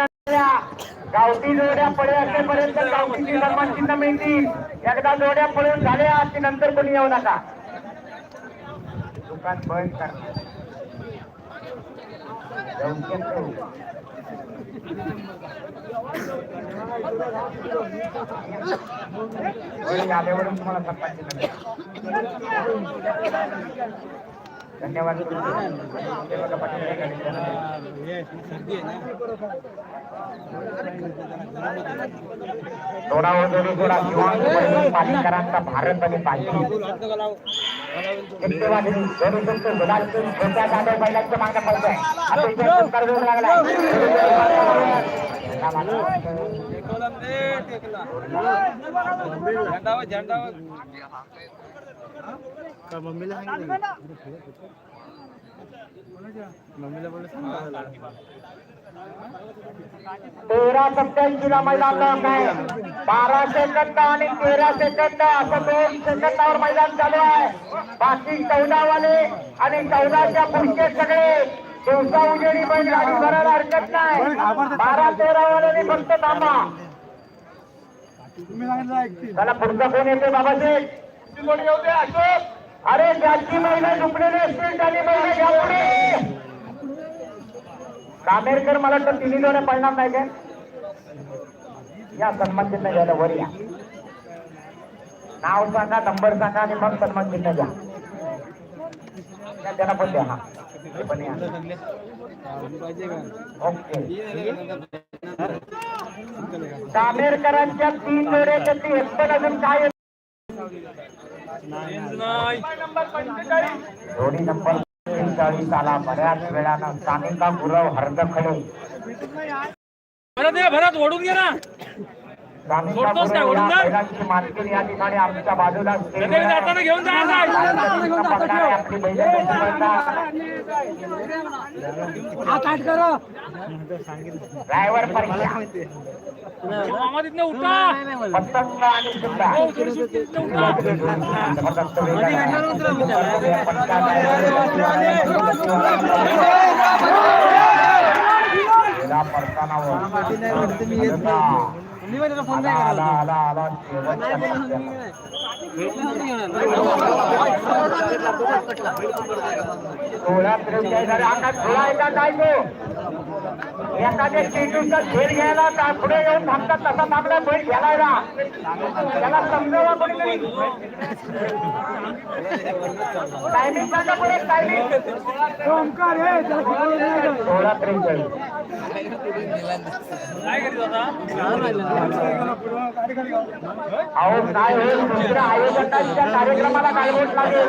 नसल्या गावठी जोड्या पळे असेपर्यंत गावठीची सन्मान चिन्ह मिळतील. एकदा जोड्या पळून झाल्या की नंतर कोणी येऊ नका. दुकान बंद कर. आल्यावरून तुम्हाला चिन्ह. धन्यवाद. थोडा वगैरे थोडा किंवा पालिकरांचा भारत आणि पाहिजे झेंडावर झेंडावर अतिशय सुंदर वेग लागलाय तेरा सत्याऐंशी ला मैदान लॉक आहे. बारा सेकंद आणि तेरा सेकंद असं दोन सेकंदावर मैदान चालू आहे. बाकी चौदा वाले आणि चौदाच्या पुढचे सगळे दिवसा उजेडी बैल गाडी भरायला हरकत नाही. बारा तेरा वाले फक्त थांबा. त्याला पुढचा कोण येते अशोक अरे ज्याची महिला झुपलेली असतील त्यांनी महिला घ्या पुढे. कामेरकर मला तर तिन्ही जोड्या पडणार नाही काय? या सन्मान चिन्ह घ्यायला वर या. नाव सांगा नंबर सांगा आणि मग सन्मान चिन्ह घ्या. त्यांना पण द्या हा. पण या. ओके. कामेरकरांच्या तीन जोड्याच्या ती पण अजून काय जोडी नंबर पंचेचाळीस आला बऱ्याच वेळानं सानिका गुरव हरदखळे भरत भरत ओढून घे ना. सोडतोस काय? ओढून जाताना घेऊन जा आज. आपली बैलं कशी पळतात. ड्रायव्हर परीक्षा मामा तिथनं उठा. पतंग आणि सुद्धा हो, थोडीशी तिथनं उठा जबरदस्त वेग आहे. गेला पडताना वर. आला, आला, आला, शेवटच्या टप्प्यात. सोळा त्रेचाळीस झाले. आता थोडा एका काय तो एखाद्या स्टेटूचा खेळ घ्यायला का पुढे येऊन थांबतात तसा थांबला बैल घ्यायला त्याला समजावा कोणीतरी टायमिंग सांगा पुढे टायमिंग सोळा त्रेचाळीस अहो काय होईल? दुसऱ्या आयोजकांच्या कार्यक्रमाला काय होत लागेल?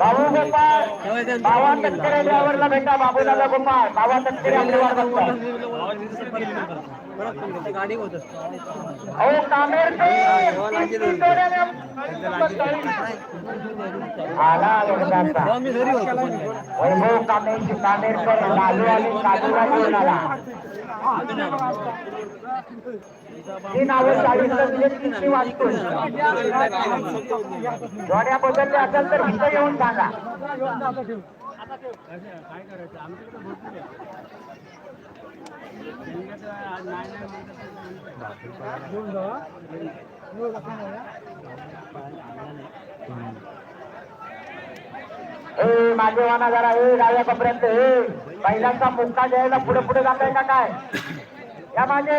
बाबू गोपाळ बाबा तत्करे ड्रायव्हरला भेटा बाबूला गोपाळ बाबा तटकरे वैभव कामेश कामेरकर लालू आणि काजूला घेऊन आला ही नावं चाळीस वाचतो जोड्या बदलले असेल तर इथं येऊन सांगा काय करायचं ए माझे वाना जरा ए डाव्या कपड्यात ए बैलांचा मुक्का द्यायला पुढे पुढे जात का काय? या माझे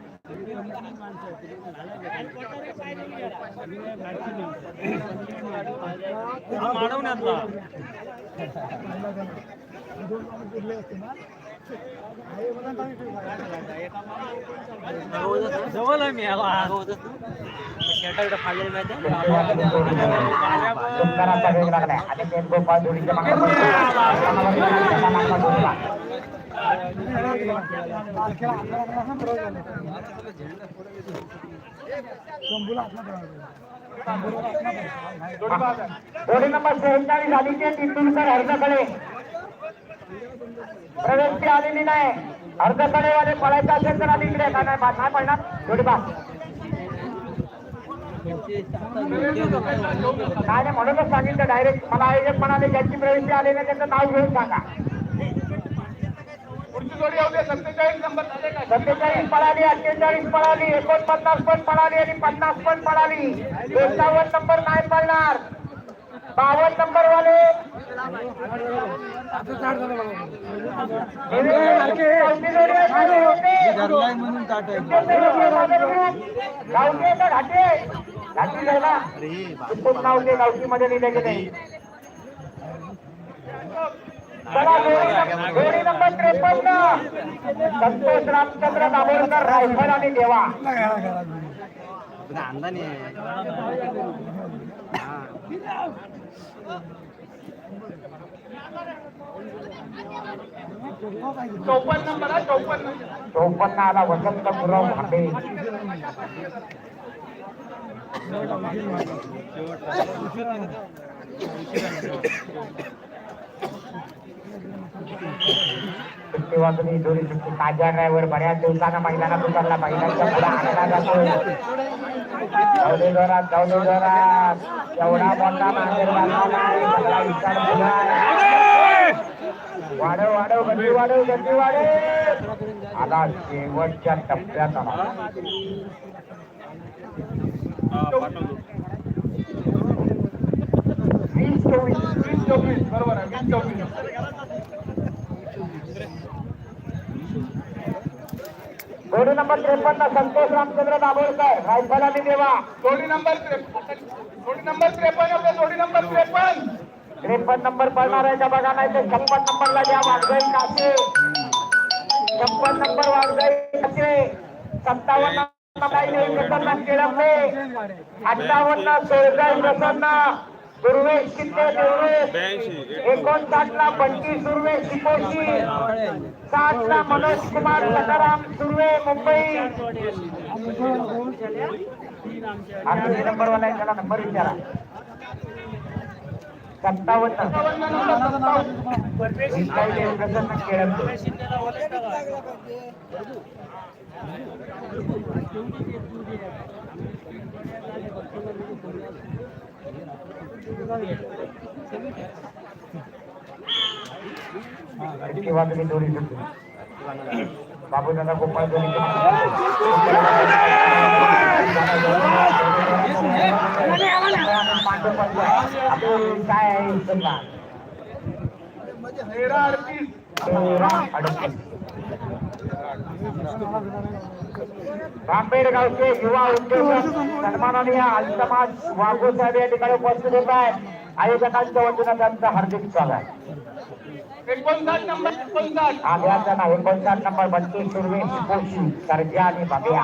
माडवण्यातला जवळ आहे मी शर्ट फाडलेली माहिती सुंदराचा वेग लागलाय आणि वेणुगोपाळ जोडीच्या मागे जोडी नंबर सेहेचाळीस आलीचे तिथूनकर अर्धकडे प्रवेशची आलेली नाही. अर्धकडेवाले पळायचं असेल तर आली इकडे. काय नाही नाही पडणार. जोडी काय नाही म्हणूनच सांगितलं डायरेक्ट मला आयोजक म्हणाले ज्यांची प्रवेशी आली नाही त्याचं नाव घेऊन सांगा. सत्तेचाळीस पळाली अठ्ठेचाळीस पळाली एकोणपन्नास पण पळाली आणि पन्नास पण पळाली. एकावन्न नंबर नाही पडणार बावन्न नंबर वाले. गावठी का घाटे घाटी खूप गावठी मध्ये लिहिले गेले चला जोडी नंबर- त्रेपन्न. संतोष रामचंद्र दाभोळकर रायफल आणि देवा. चौपन्न नंबर चौपन्न. चौपन्न आला वसंत गुरव भांबे तेव्हा तुम्ही जोडू शकतो ताज्या ड्रायव्हर बऱ्याच दिवसांना महिलांना दुकानला महिलांच्या पुढे आणला जातो जाऊ दे जोरात जाऊ दे जोरात एवढा मोठा मांजर बांधला आहे. सगळा विचार केला वाढव वाढव गती वाढव गती वाढव. आला शेवटच्या टप्प्यात आला वीस चोवीस वीस चोवीस बरोबर आहे वीस चोवीस. गोडी नंबर त्रेपन्न संतोष रामचंद्र दाभोळकर रायफल आणि देवा. जोडी नंबर जोडी नंबर त्रेपन्न जोडी नंबर त्रेपन्न. त्रेपन्न नंबर पडणार आहे का बघा नाही ते छप्पन नंबरला द्या वाघजाई कासे छप्पन नंबर वाघजाई कासे सत्तावन्न प्रसन्न केळंबे. अठ्ठावन्न सोळगाई प्रसन्न दुर्वेश शिंदे दुर्वेश एकोणसाठ ला पंचवीस सुर्वे शिकोशी. साठ ला मनोज कुमार सकाराम सुर्वे मुंबई. किती नंबर वाला आहे त्याला नंबर विचारा. सत्तावन्न. प्रसन्न केळंबे बाबूदादा तुम्ही बाबू दादा गोपाळ दोरी काय आहे तेरा अडतीस तेरा अडतीस बांबेड गावचे युवा उद्योजक सन्माननीय अल्तमाज वाघू साहेब या ठिकाणी उपस्थित होत आहेत. आयोजकांच्या वतीनं त्यांचं हार्दिक स्वागत एकोणसाठ नंबर एकोणसाठ. नंबर बत्तीस सुरवे सर्जा आणि बाबिया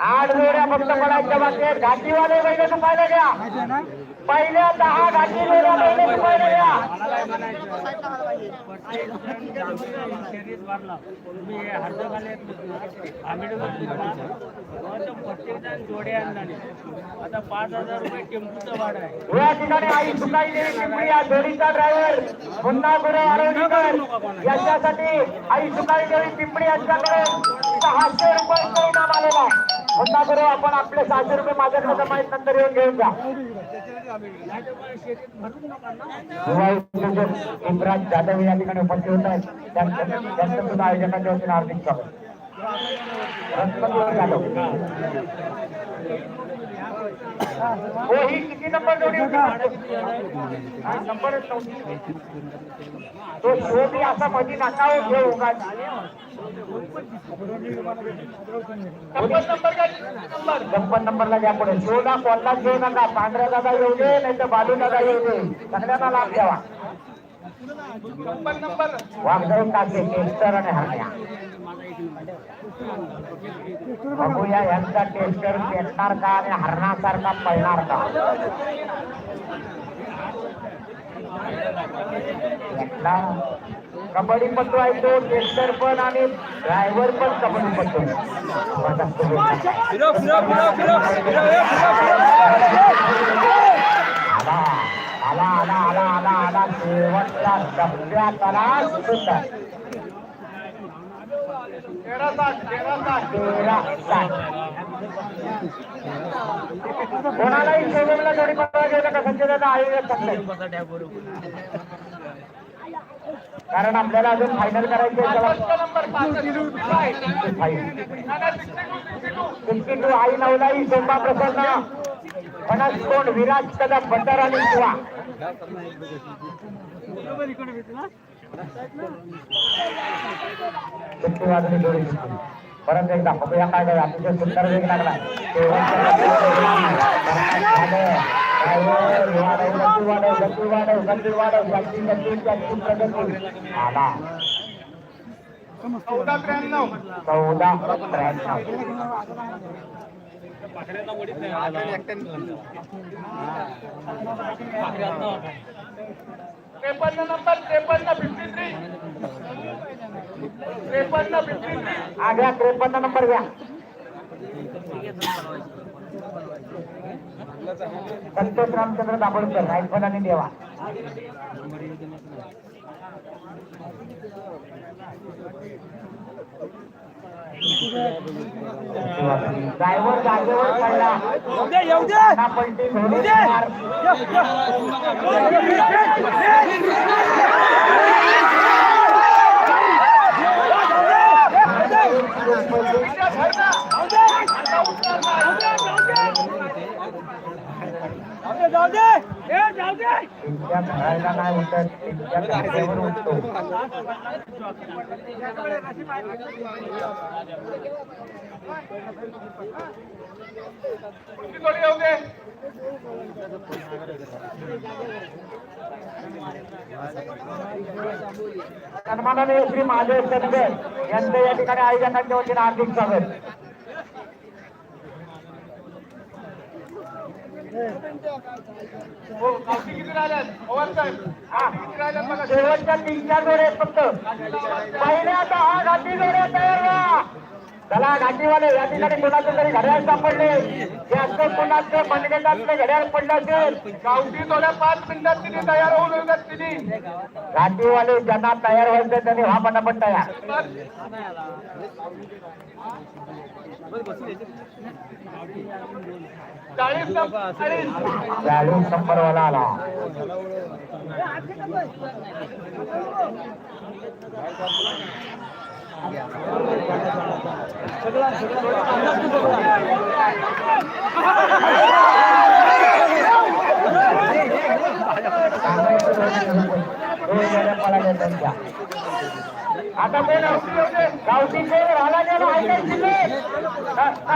आठ जोड्या फक्त पडायच्या बाकी आहेत. घाटीवाले बैल पाहिलं घ्या. पहिल्या दहा गाठी आता पाच हजार रुपये टेम्पूचं आहे या ठिकाणी आई सुकाई देवी पिंपरी या जोडीचा ड्रायव्हर पुन्हा गुरु आरोग्यकर यांच्यासाठी आई सुकाई देवी पिंपरी यांच्याकडे सहाशे रुपये परिणाम आलेला आहे. पुन्हा गुरु आपण आपले सहाशे रुपये माझ्याकडे जमाईत नंतर येऊन घेऊन जा. इम्रान जाधव या ठिकाणी उपस्थित होत आहेत. त्यांचं त्यांचं सुद्धा आयोजकांच्या वतीने हार्दिक स्वागत. रत्नकुमार जाधव. हो ही किती नंबर जोडी होती नंबरच नव्हती तो असा मधी नका घेऊ उगाच. नंबरला द्या पुढे शोधा कोणता घेऊ नका पांढऱ्या दादा येऊ दे नाही तर बालू दादा येऊ दे सगळ्यांना लाभ द्यावा वाघजाई काके टेस्टर आणि हरण्या. बघूया यांचा टेस्टर पेटणार का आणि हरणासारखा पळणार का कबड्डी पट्टू आहे तो टेस्टर पण आणि ड्रायव्हर पण कबड्डी पट्टू आला आला आला आला आला शेवटच्या टप्प्यात आला सुंदर तेरा साठ कोणालाही शोरूमला पडवा गेलं का संजय दादा आयोजक कारण आपल्याला अजून फायनल करायचे सिक्स्टी टू आई नवलाई सोमा प्रसन्न फणस कोण विराज कदम भंडार आणि शिवा. परत एकदा बघूया काय काय अतिशय सुंदर वेग लागला. गती वाढव गती वाढव गती वाढव गती गती गती प्रगती आला चौदा त्र्याण्णव. चौदा त्र्याण्णव. त्रेपन्न नंबर त्रेपन्न फिफ्टी थ्री त्रेपन्न फिफ्टी थ्री हा घ्या त्रेपन्न नंबर घ्या. संतोष रामचंद्र दाभोळकर आणि देवा. ड्रायव्हर जागेवर पडला येऊ दे येऊ दे ना पलटी धोनी मार. जाऊ दे ए जाऊ दे त्यांच्या घरायला उठतो सन्माननीय श्री महादेव सदगर यांचं या ठिकाणी आयोजकांच्या वतीने हार्दिक स्वागत. शेवटच्या तीन चार जोडे आहेत फक्त. पहिल्या दहा घाटी जोड्या तयार त्याला चला या ठिकाणी कोणाचं तरी घड्याळ सापडले. जास्त कोणाचं मनगटातलं घड्याळ पडलं असेल? गावठी थोड्या पाच मिनिटात तिने तयार होऊन येतात तिने घाटीवाले ज्यांना तयार व्हायचं त्यांनी व्हा पटापट तयार. चाळीस चाळीस नंबर वाला आला. आता कोण गावठी कोण राहिला गेला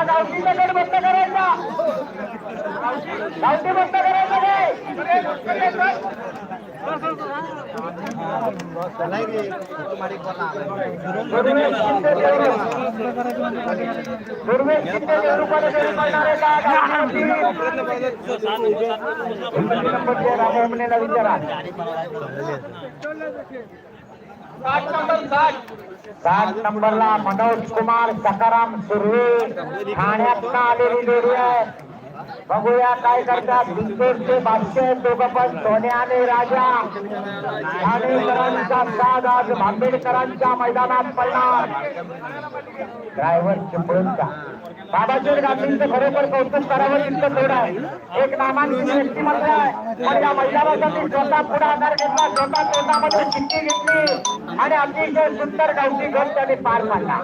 गावठीचा गड बंद करायचा. गावठी बंद करायचा काय सात सात नंबरला मनोज कुमार सकाराम सुर्वे ठाण्यात आलेली जोडी आहे? बघूया काय करतात. बिंदोरचे बादशे दोघं पण सोने आणि राजा. ठाणेकरांचा साद आज भांबेडकरांच्या मैदानात पडणार. ड्रायव्हर चिपळूणचा बाबाजी गांधींचं खरोखर कौतुक करावं तितकं थोडं आहे. एक नामांकित व्यक्तिमत्व आहे. पण या मैदानासाठी स्वतः पुढाकार घेतला स्वतः तोंडामध्ये चिठ्ठी घेतली आणि अतिशय सुंदर गावठी गट त्यांनी पार पाडला.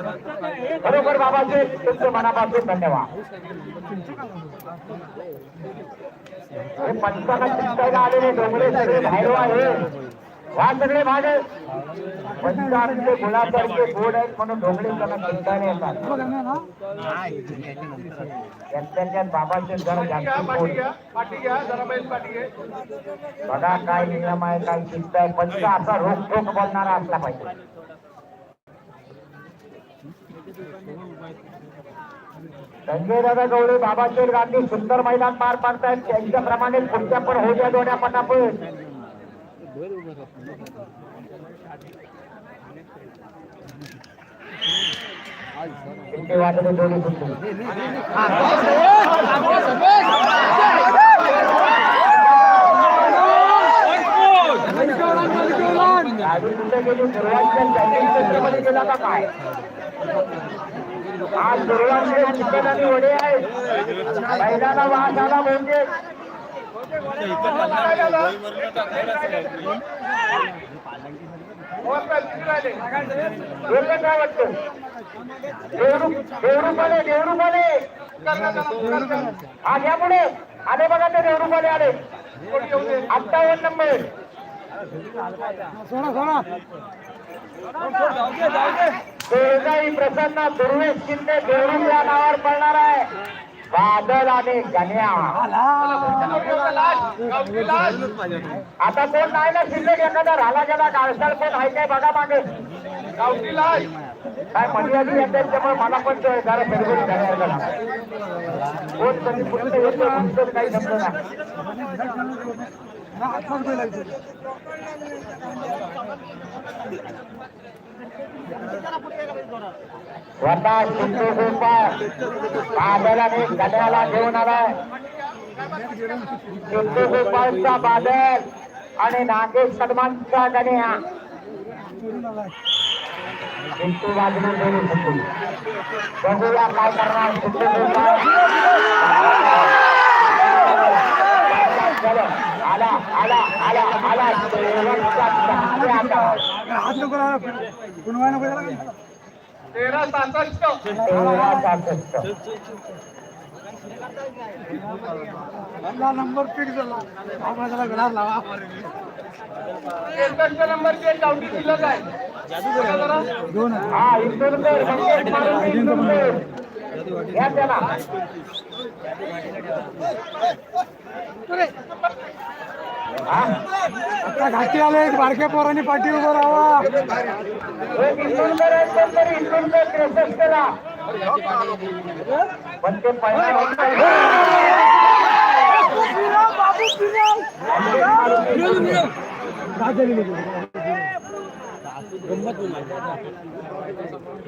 खरोखर बाबाजी तुमचं मनापासून धन्यवाद. हे पंचांना चित्तायला आलेले डोंगरे सगळे बाहेर आहे. वा सगळे भाग. पंचांचे गुणासारखे गोड आहेत म्हणून डोंगरे त्यांना चिंतायला येतात. त्यांच्यात बाबाचे जरा जास्त. बघा काय नियम आहे काय शिस्त आहे. पंच असा रोखोक बोलणारा असला पाहिजे. संजय दादा गवळे बाबाचे गांधी सुंदर मैदान पार पाडतायत. त्यांच्याप्रमाणे पुढच्या पण होऊ द्या दोन्या पटापट किती वाजले दोन्ही सुटले गाडी कुठे गेला का काय आज सुरुवात चिकन आणि वडे आहेत बैलाला वास म्हणजे काय वाटतं देवरूपाले देवरूपाले हा घ्या पुढे आले बघा ते देवरूपाले आले अठ्ठावन्न नंबर देवजाई प्रसन्न दुर्वेश शिंदे देवरूप या नावावर पडणार आहे बादल आणि गण्या आता कोण नाही ना शिल्लक एखादा राहिला गेला गाळसाळ कोण आहे काय बघा मागे. काय मर्यादी येते त्यामुळे मला पण तो जरा गडबडी बघा. कोण कधी पुढचं येतो काही समजलं नाही. स्वतः सिंधू गोपाळ बादलाने गड्याला घेऊन आलाय सिंधू गोपाळचा बादल आणि नागेश सलमानचा गण्या सिंधू बाजून दोन्ही बघूया काय करणार सिंधू गोपाळ आला आला आला आला. तेरा सासष्ट नंबर फिक्स झाला आम्हाला ग्लास लावा नंबर नंबरचे गावठी शिल्लक आहे. दोन हा इंदोरकर संकेत मारुती इंदोरकर या त्याला हा? आता घाटी आले एक बारक्या पोरांनी पाठी उभं राहावा.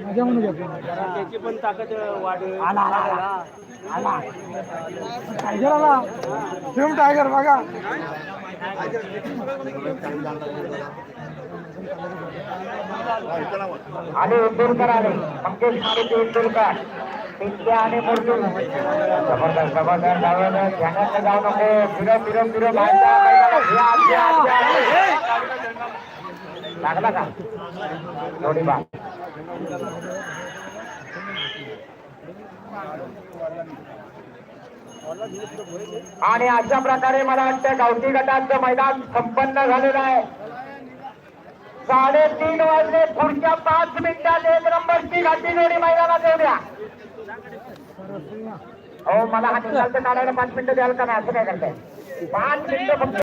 मजा म्हणून त्याची पण ताकद वाढ आला आला. आला. टायगर आला. सेम टायगर बघा. आणि इंदोरकर आले मंगेश मारुती इंदोरकर पिंट्या आणि मुरली जबरदस्त जबरदस्त डाव्यानं ध्यानात जाऊ नको. फिरव फिरव फिरव. लागला का? थोडी बा. आणि अशा प्रकारे मला वाटतं गावठी गटाचं मैदान संपन्न झालेलं आहे. साडेतीन वाजले पुढच्या पाच मिनिटात एक नंबरची घाटी जोडी मैदानात येऊ द्या. हो मला हा चालतं काढायला पाच मिनिटं द्याल का नाही? असं काय करताय? पाच मिनिटं फक्त.